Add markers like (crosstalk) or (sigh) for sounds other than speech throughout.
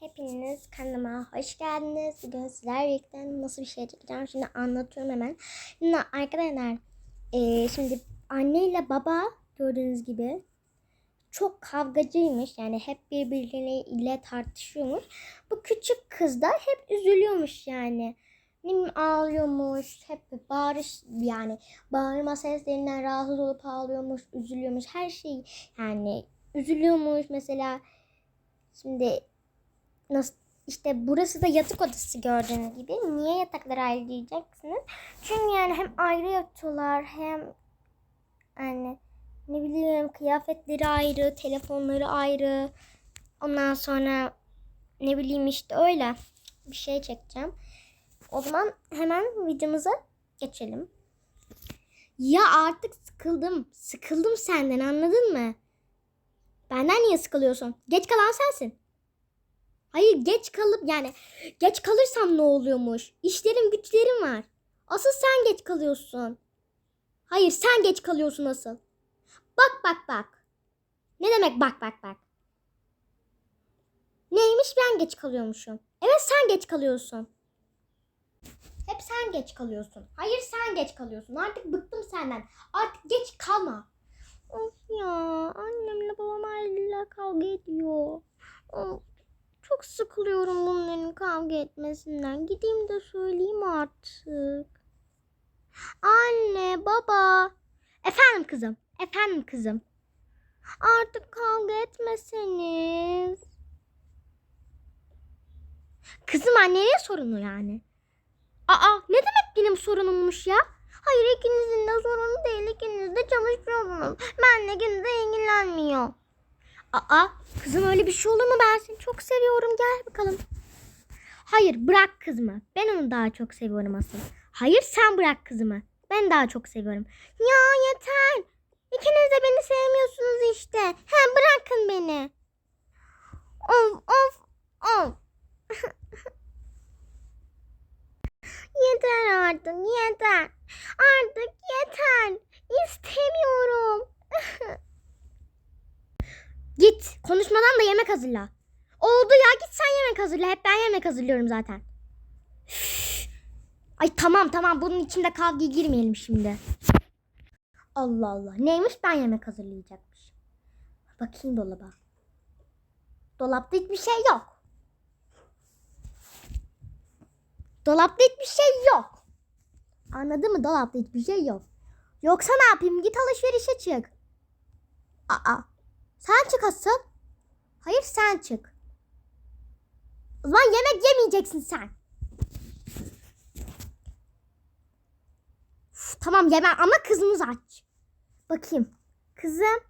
Hepiniz kanalıma hoş geldiniz. Bugün sizlerle birlikte nasıl bir şey çekeceğim şimdi anlatıyorum hemen. Şimdi arkadaşlar eee, şimdi anne ile baba gördüğünüz gibi çok kavgacıymış. Yani hep birbirleriyle tartışıyormuş. Bu küçük kız da hep üzülüyormuş yani. Bileyim ağlıyormuş. Hep bağırış yani bağırma seslerinden rahatsız olup ağlıyormuş, üzülüyormuş. Her şey yani üzülüyormuş mesela. Şimdi nasıl işte burası da yatak odası gördüğünüz gibi. Niye yataklar ayrı diyeceksiniz? Çünkü yani hem ayrı yatıyorlar hem yani ne bileyim kıyafetleri ayrı, telefonları ayrı. Ondan sonra ne bileyim işte öyle bir şey çekeceğim. O zaman hemen videomuza geçelim. Ya artık sıkıldım. Sıkıldım senden anladın mı? Benden niye sıkılıyorsun? Geç kalan sensin. Hayır geç kalıp yani geç kalırsam ne oluyormuş? İşlerim güçlerim var. Asıl sen geç kalıyorsun. Hayır sen geç kalıyorsun asıl. Bak bak bak. Ne demek bak bak bak. Neymiş ben geç kalıyormuşum. Evet sen geç kalıyorsun. Hep sen geç kalıyorsun. Hayır sen geç kalıyorsun. Artık bıktım senden. Artık geç kalma. Of ya annemle babam hala kavga ediyor. Of, çok sıkılıyorum bunların kavga etmesinden. Gideyim de söyleyeyim artık. Anne, baba. Efendim kızım. Efendim kızım. Artık kavga etmeseniz. Kızım annenin sorunu yani. Aa ne demek benim sorunummuş ya? Hayır ikinizin de sorunu değil. İkiniz de çalışıyorsunuz. Benle ikiniz de ilgilenmiyor. Aa kızım öyle bir şey olur mu? Ben seni çok seviyorum. Gel bakalım. Hayır bırak kızımı. Ben onu daha çok seviyorum asıl. Hayır sen bırak kızımı. Ben daha çok seviyorum. Ya yeter. İkiniz de beni sevmiyorsunuz işte. Hem bırakın beni. Of of of. (laughs) yeter artık yeter. Artık yeter. İstemiyorum. (laughs) Git. Konuşmadan da yemek hazırla. Oldu ya git sen yemek hazırla. Hep ben yemek hazırlıyorum zaten. Ay tamam tamam bunun içinde kavga girmeyelim şimdi. Allah Allah. Neymiş ben yemek hazırlayacakmış. Bakayım dolaba. Dolapta hiçbir şey yok. Dolapta hiçbir şey yok. Anladın mı? Dolapta hiçbir şey yok. Yoksa ne yapayım? Git alışverişe çık. Aa. Sen çık asıl. Hayır sen çık. O yemek yemeyeceksin sen. Uf, tamam yemem ama kızımız aç. Bakayım. Kızım.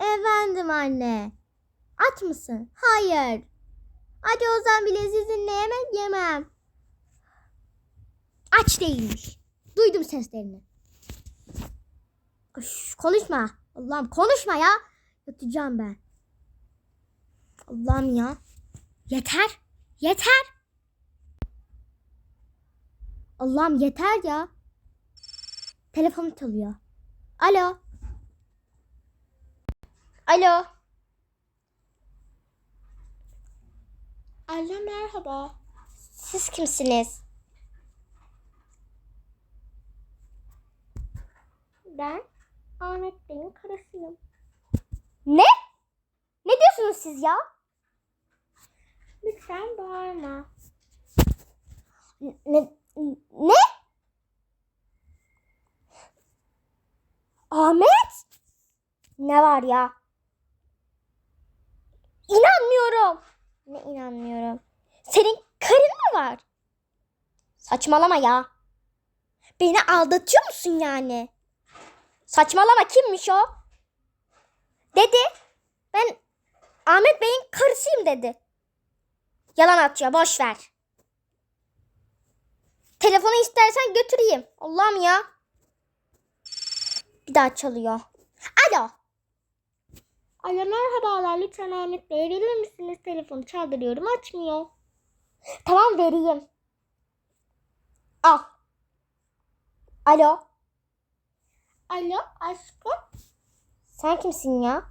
Efendim anne. Aç mısın? Hayır. Hadi o zaman bile sizinle yemek yemem. Aç değilmiş. Duydum seslerini. Üf, konuşma. Allah'ım konuşma ya. Yatacağım ben. Allah'ım ya. Yeter. Yeter. Allah'ım yeter ya. Telefonu çalıyor. Alo. Alo. Alo merhaba. Siz kimsiniz? Ben Ahmet Bey'in karısıyım. Ne? Ne diyorsunuz siz ya? Lütfen bağırma. Ne? Ne? Ahmet? Ne var ya? İnanmıyorum. Ne inanmıyorum? Senin karın mı var? Saçmalama ya. Beni aldatıyor musun yani? Saçmalama kimmiş o? Dedi. Ben Ahmet Bey'in karısıyım dedi. Yalan atıyor boş ver. Telefonu istersen götüreyim. Allah'ım ya. Bir daha çalıyor. Alo. Alo merhabalar lütfen Ahmet Bey verir misiniz telefonu çaldırıyorum açmıyor. Tamam vereyim. Al. Alo. Alo aşkım. Sen kimsin ya?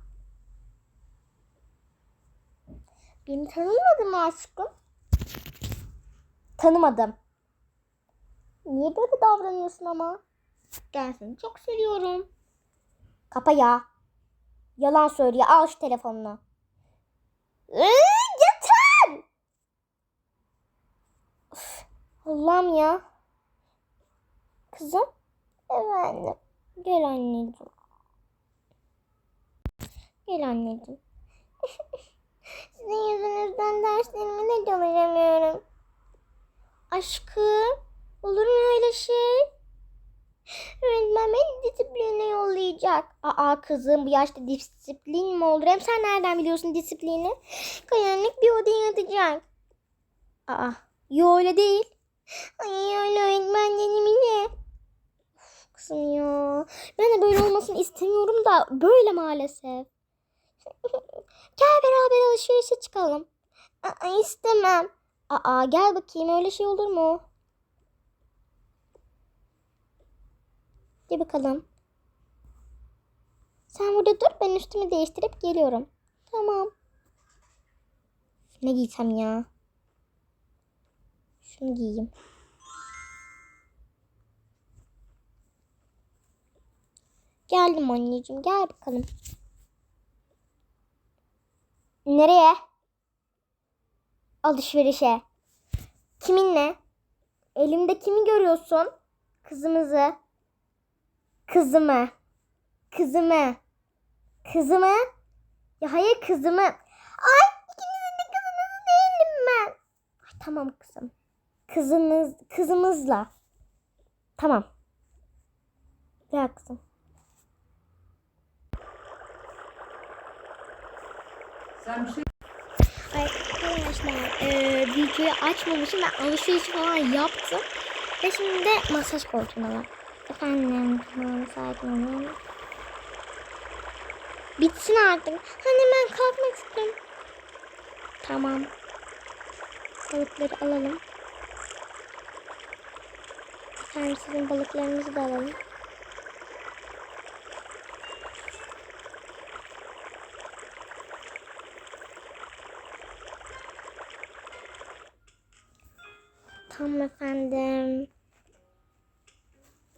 Beni tanımadın mı aşkım? Tanımadım. Niye böyle davranıyorsun ama? Ben seni çok seviyorum. Kapa ya. Yalan söylüyor. Al şu telefonunu. Iıı, yeter! Allah'ım ya. Kızım. Efendim. Gel anneciğim. Gel anneciğim. (laughs) Sizin yüzünüzden derslerime de çalışamıyorum. Aşkım. Olur mu öyle şey? Öğretmen beni disipline yollayacak. Aa kızım bu yaşta disiplin mi olur? Hem sen nereden biliyorsun disiplini? Kayanlık bir odaya atacak. Aa yo öyle değil. Ay öyle öğretmen dedi bile. Of, Kızım ya. Ben de böyle olmasını istemiyorum da böyle maalesef. (laughs) gel beraber alışverişe çıkalım. Aa, istemem. Aa gel bakayım öyle şey olur mu? Gel bakalım. Sen burada dur ben üstümü değiştirip geliyorum. Tamam. Ne giysem ya? Şunu giyeyim. Geldim anneciğim gel bakalım. Nereye? Alışverişe. Kiminle? Elimde kimi görüyorsun? Kızımızı. Kızımı. Kızımı. Kızımı. Ya hayır kızımı. Ay ikinizin de kızınız değilim ben. Ay, tamam kızım. Kızınız, kızımızla. Tamam. Gel kızım. Sen bir şey arkadaşlar e, videoyu açmamışım ben alışveriş falan yaptım. Ve şimdi de masaj koltuğuna var. Efendim tamam sakin olun. Bitsin artık. Hani ben kalkmak istiyorum. Tamam. Balıkları alalım. Efendim sizin balıklarınızı da alalım. Tamam efendim.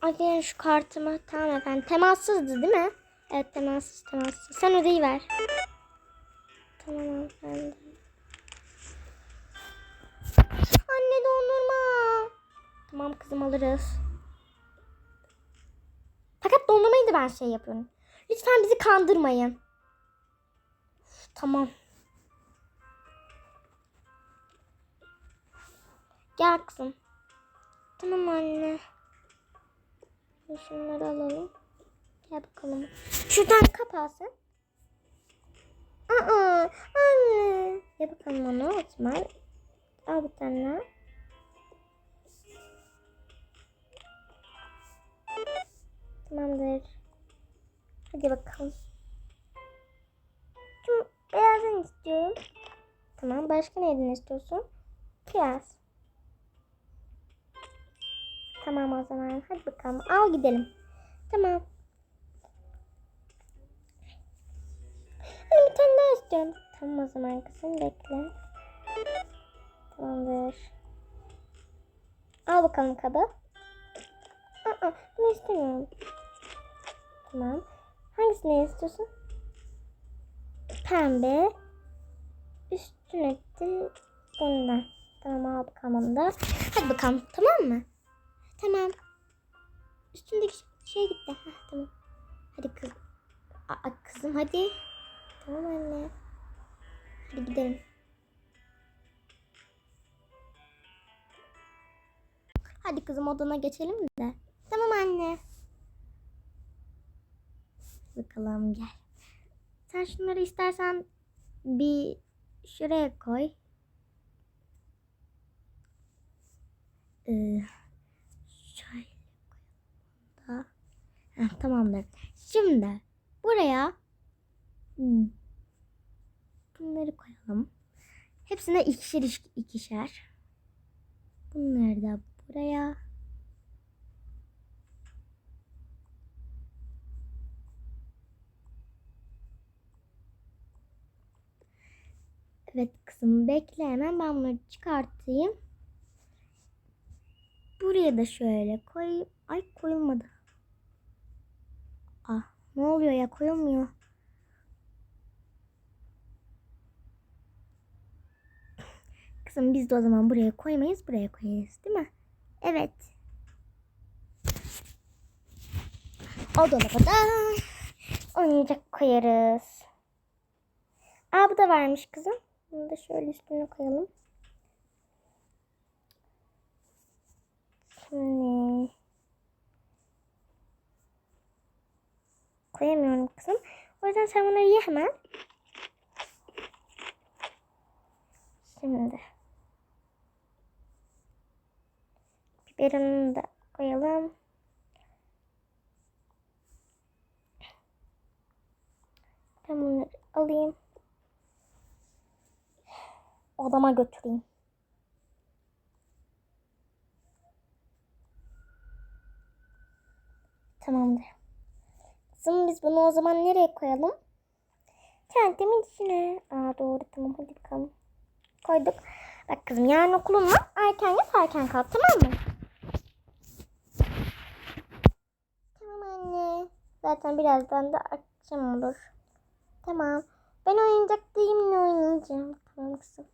Ay şu kartımı. Tamam efendim. Temassızdı değil mi? Evet temassız temassız. Sen ödeyi ver. Tamam efendim. Anne dondurma. Tamam kızım alırız. Fakat dondurmayı da ben şey yapıyorum. Lütfen bizi kandırmayın. Tamam. Gel kızım. Tamam anne. Şunları alalım. Gel bakalım. Şuradan kapatsın. Aa, anne. Gel bakalım onu Osman. Al bir tane. Tamamdır. Hadi bakalım. Şu beyazını istiyorum. Tamam. Başka neyden istiyorsun? Piyaz. Tamam o zaman. Hadi bakalım. Al gidelim. Tamam. Hani bir tane daha istiyorum. Tamam o zaman kızım bekle. Tamamdır. Al bakalım kabı. Aa, bunu istemiyorum. Tamam. Hangisini istiyorsun? Pembe. Üstüne de bundan. Tamam al bakalım onu da. Hadi bakalım tamam mı? Tamam. Üstündeki şey gitti. Heh, tamam. Hadi kız. Aa, kızım hadi. Tamam anne. Hadi gidelim. Hadi kızım odana geçelim de. Tamam anne. Bakalım gel. Sen şunları istersen bir şuraya koy. Ee, şöyle koyalım da. Heh, tamamdır. Şimdi buraya hmm, bunları koyalım. Hepsine ikişer iş- ikişer. Bunları da buraya. Evet Kızım bekle hemen ben bunları çıkartayım. Buraya da şöyle koy. Ay koyulmadı. Ne oluyor ya koyulmuyor. Kızım biz de o zaman buraya koymayız buraya koyarız değil mi? Evet. O dolaba da oyuncak koyarız. Aa bu da varmış kızım. Bunu da şöyle üstüne koyalım. Şimdi koyamıyorum kızım. O yüzden sen bunları ye hemen. Şimdi biberini de koyalım. Ben bunları alayım. Odama götüreyim. Tamamdır. Kızım biz bunu o zaman nereye koyalım? Çantamın içine. Aa doğru tamam hadi bakalım. Koyduk. Bak kızım yarın okulun var. Erken yat erken kalk tamam mı? Tamam anne. Zaten birazdan da akşam olur. Tamam. Ben oyuncak değilimle oynayacağım. Tamam kızım.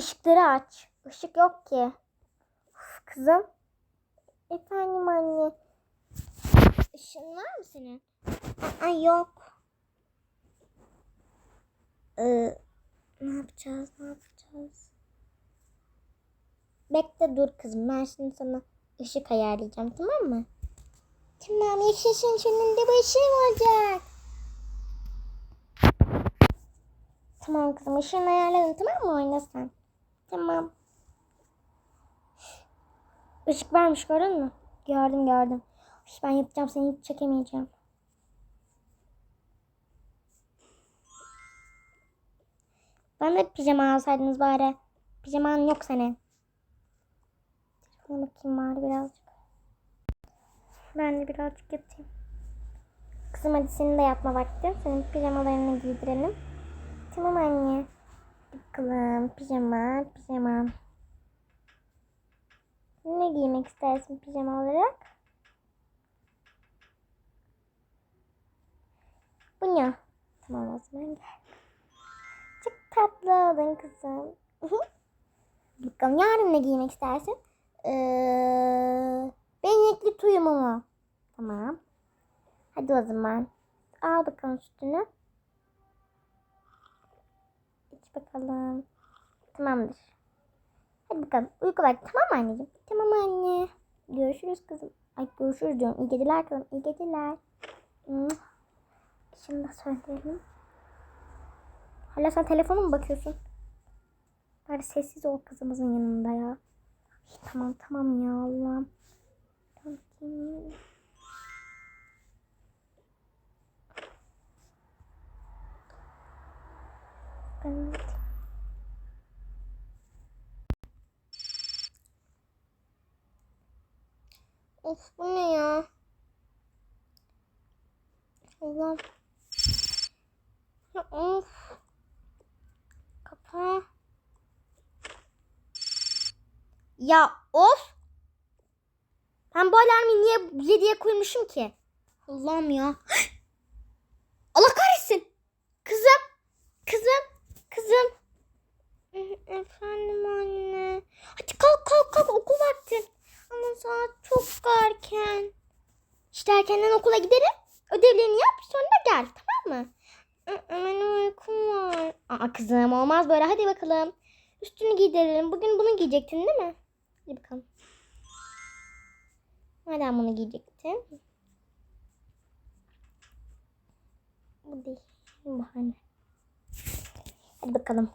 Işıkları aç. Işık yok ki. Uf, kızım. Efendim anne. Işığın var mı senin? Aa, yok. Ee, ne yapacağız? Ne yapacağız? Bekle dur kızım. Ben şimdi sana ışık ayarlayacağım tamam mı? Tamam yaşasın şunun da bu ışığım olacak. Tamam kızım ışığını ayarladım tamam mı oynasan? Tamam. Işık varmış gördün mü? Gördüm gördüm. Ben yapacağım seni hiç çekemeyeceğim. Ben de pijama alsaydınız bari. Pijaman yok senin. Telefona bakayım bari birazcık. Ben de birazcık yatayım. Kızım hadi senin de yatma vakti. Senin pijamalarını giydirelim. Tamam anne. Bakalım pijama, pijama. Ne giymek istersin pijama olarak? Bu ne? Tamam o zaman gel. Çok tatlı oldun kızım. (laughs) Bakalım yarın ne giymek istersin? Ee, benekli tuyumu mu? Tamam. Hadi o zaman. Al bakalım sütünü. Bakalım. Tamamdır. Hadi bakalım. Uyku vakti tamam anneciğim? Tamam anne. Görüşürüz kızım. Ay görüşürüz diyorum. İyi geceler kızım. İyi geceler. Da söyleyelim. Hala sen telefona mı bakıyorsun? Bari sessiz ol kızımızın yanında ya. Tamam tamam ya Allah'ım. Bakayım. Evet. Of bu ne ya? Allah. Of. Kapa. Ya of. Ben bu alarmı niye 7'ye koymuşum ki? Allah'ım ya. (gasps) Allah kahretsin. Kızım. Kızım. Kızım. Efendim anne. Hadi kalk kalk kalk okul vakti. Ama saat çok erken. İşte erkenden okula giderim. Ödevlerini yap sonra gel tamam mı? Benim uykum var. Aa kızım olmaz böyle hadi bakalım. Üstünü giydirelim. Bugün bunu giyecektin değil mi? Hadi bakalım. Madem bunu giyecektin. Bu değil. Bahane. Hadi bakalım.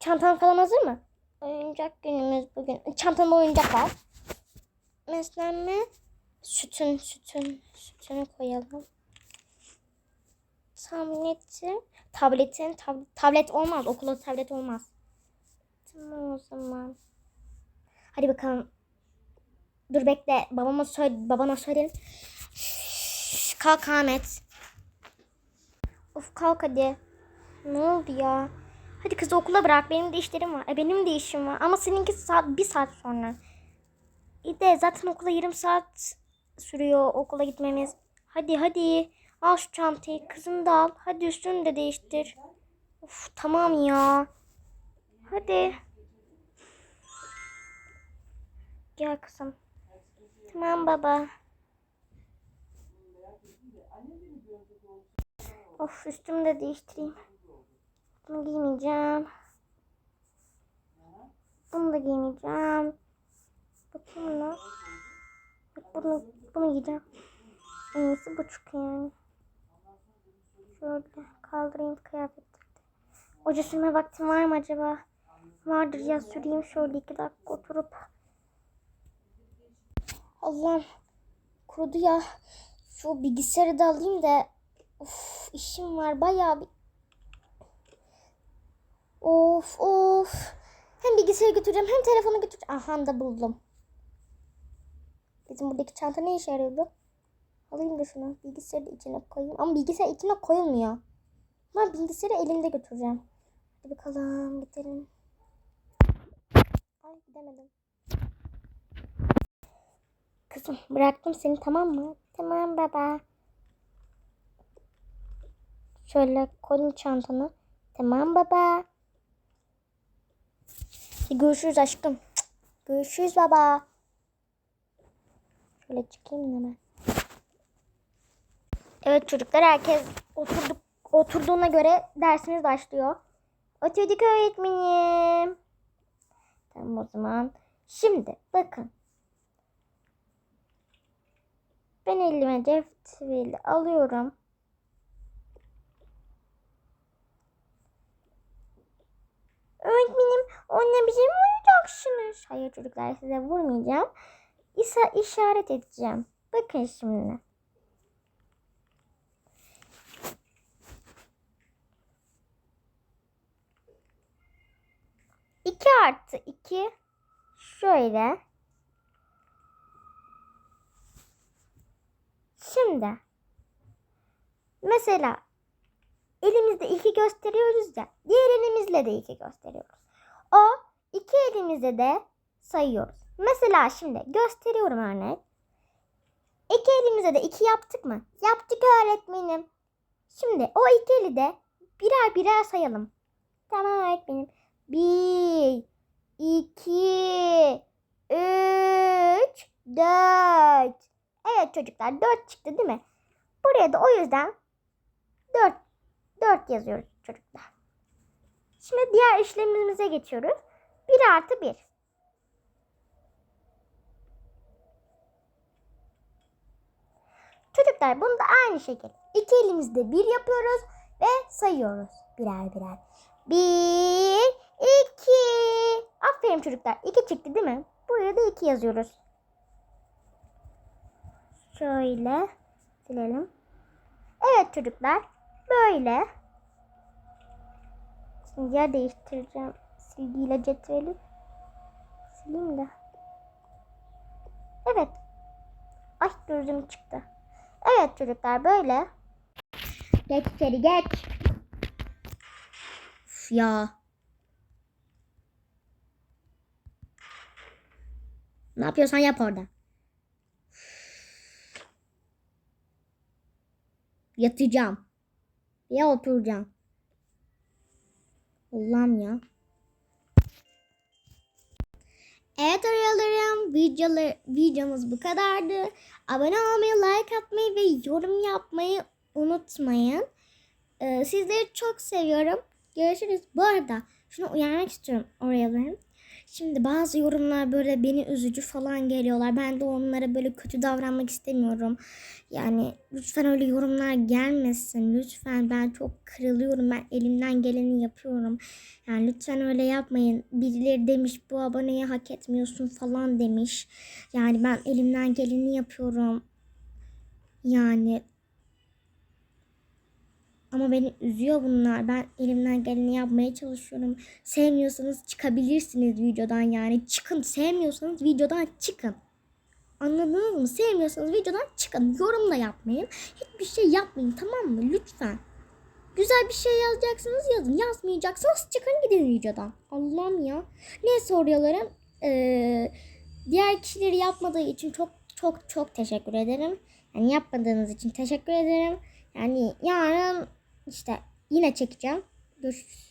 Çantan falan hazır mı? Oyuncak günümüz bugün. Çantamda oyuncak var. Beslenme. Sütün, sütün, sütünü koyalım. tabletin, tabletin, tab- tablet olmaz. Okula tablet olmaz. Tamam o zaman. Hadi bakalım. Dur bekle. Babama söyle, babana söyleyelim. Kalk Ahmet. Of kalk hadi. Ne oldu ya? Hadi kızı okula bırak. Benim de işlerim var. E, benim de işim var. Ama seninki saat bir saat sonra. De zaten okula yarım saat sürüyor okula gitmemiz. Hadi hadi. Al şu çantayı. Kızını da al. Hadi üstünü de değiştir. Of tamam ya. Hadi. Gel kızım. Tamam baba. Of üstümü de değiştireyim. Bunu giymeyeceğim. Bunu da giymeyeceğim. Bakayım. Bak Bunu, bunu giyeceğim. En iyisi bu çünkü yani. Şöyle kaldırayım kıyafetleri. Oca sürme vaktim var mı acaba? Vardır ya süreyim şöyle iki dakika oturup. Allah'ım kurudu ya. Şu bilgisayarı da alayım da. Of işim var bayağı bir. Of of. Hem bilgisayarı götüreceğim hem telefonu götüreceğim. Aha da buldum. Bizim buradaki çanta ne işe yarıyordu? Alayım da şunu. Bilgisayarı içine koyayım. Ama bilgisayar içine koyulmuyor. Ama bilgisayarı elimde götüreceğim. Hadi bakalım gidelim. Ay gidemedim. Kızım bıraktım seni tamam mı? Tamam baba. Şöyle koydum çantanı. Tamam baba. Görüşürüz aşkım. Görüşürüz baba. Şöyle çıkayım hemen. Evet çocuklar herkes oturduk, oturduğuna göre dersimiz başlıyor. Oturduk öğretmenim. Tamam o zaman. Şimdi bakın. Ben elime defteri alıyorum. Öğretmenim onunla bize mi vuracaksınız? Hayır çocuklar size vurmayacağım. İsa işaret edeceğim. Bakın şimdi. İki artı iki şöyle. Şimdi mesela elimizde iki gösteriyoruz ya. Diğer elimizle de iki gösteriyoruz. O iki elimizde de sayıyoruz. Mesela şimdi gösteriyorum örnek. İki elimizde de iki yaptık mı? Yaptık öğretmenim. Şimdi o iki eli de birer birer sayalım. Tamam öğretmenim. Bir, iki, üç, dört. Evet çocuklar dört çıktı değil mi? Buraya da o yüzden dört, dört yazıyoruz çocuklar. Şimdi diğer işlemimize geçiyoruz. Bir artı bir. Çocuklar bunu da aynı şekilde iki elimizde bir yapıyoruz ve sayıyoruz birer birer. Bir, iki. Aferin çocuklar. İki çıktı değil mi? Buraya da iki yazıyoruz. Şöyle silelim. Evet çocuklar. Böyle. Şimdi yer değiştireceğim. Silgiyle cetveli. Sileyim de. Evet. Ay gözüm çıktı. Evet çocuklar böyle. Geç içeri geç. Üf ya. Ne yapıyorsan yap orada. Yatacağım. Ya oturacağım. Allah'ım ya. Evet aralarım videolar, videomuz bu kadardı. Abone olmayı, like atmayı ve yorum yapmayı unutmayın. Ee, sizleri çok seviyorum. Görüşürüz. Bu arada şunu uyarmak istiyorum oralarım. Şimdi bazı yorumlar böyle beni üzücü falan geliyorlar. Ben de onlara böyle kötü davranmak istemiyorum. Yani lütfen öyle yorumlar gelmesin. Lütfen ben çok kırılıyorum. Ben elimden geleni yapıyorum. Yani lütfen öyle yapmayın. Birileri demiş bu aboneyi hak etmiyorsun falan demiş. Yani ben elimden geleni yapıyorum. Yani Ama beni üzüyor bunlar. Ben elimden geleni yapmaya çalışıyorum. Sevmiyorsanız çıkabilirsiniz videodan yani. Çıkın. Sevmiyorsanız videodan çıkın. Anladınız mı? Sevmiyorsanız videodan çıkın. Yorum da yapmayın. Hiçbir şey yapmayın tamam mı? Lütfen. Güzel bir şey yazacaksınız yazın. Yazmayacaksınız çıkın gidin videodan. Allah'ım ya. Ne soruyorlarım? Ee, diğer kişileri yapmadığı için çok çok çok teşekkür ederim. Yani yapmadığınız için teşekkür ederim. Yani yarın işte yine çekeceğim. Görüşürüz.